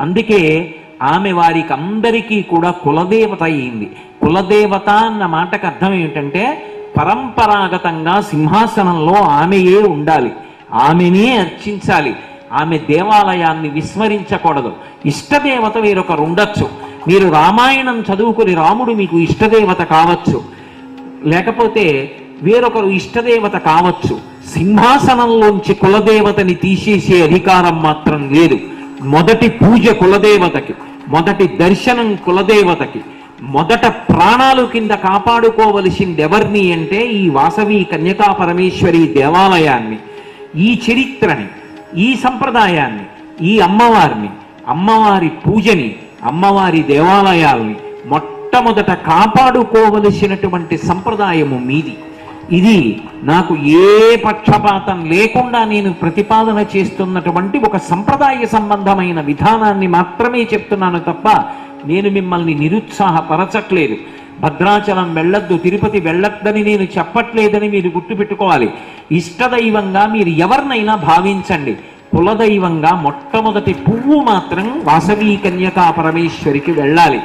అందుకే ఆమె వారికి అందరికీ కూడా కులదేవత అయింది. కులదేవత అన్న మాటకు అర్థం ఏమిటంటే పరంపరాగతంగా సింహాసనంలో ఆమెయే ఉండాలి. ఆమెనే అర్చించాలి. ఆమె దేవాలయాన్ని విస్మరించకూడదు. ఇష్టదేవత వేరొకరు ఉండొచ్చు. మీరు రామాయణం చదువుకుని రాముడు మీకు ఇష్టదేవత కావచ్చు. లేకపోతే వేరొకరు ఇష్టదేవత కావచ్చు. సింహాసనంలోంచి కులదేవతని తీసేసే అధికారం మాత్రం లేదు. మొదటి పూజ కులదేవతకి మొదటి దర్శనం కులదేవతకి మొదట ప్రాణాలు కింద కాపాడుకోవలసింది ఎవరిని అంటే ఈ వాసవి కన్యకా పరమేశ్వరి దేవాలయాన్ని ఈ చరిత్రని ఈ సంప్రదాయాన్ని ఈ అమ్మవారిని అమ్మవారి పూజని అమ్మవారి దేవాలయాల్ని మొట్టమొదట కాపాడుకోవలసినటువంటి సంప్రదాయము మీది. ఇది నాకు ఏ పక్షపాతం లేకుండా నేను ప్రతిపాదన చేస్తున్నటువంటి ఒక సంప్రదాయ సంబంధమైన విధానాన్ని మాత్రమే చెప్తున్నాను తప్ప నేను మిమ్మల్ని నిరుత్సాహపరచట్లేదు. భద్రాచలం వెళ్ళొద్దు తిరుపతి వెళ్ళొద్దని నేను చెప్పట్లేదని మీరు గుర్తుపెట్టుకోవాలి. ఇష్టదైవంగా మీరు ఎవరినైనా భావించండి. కులదైవంగా మొట్టమొదటి పువ్వు మాత్రం వాసవీ కన్యకా పరమేశ్వరికి వెళ్ళాలి.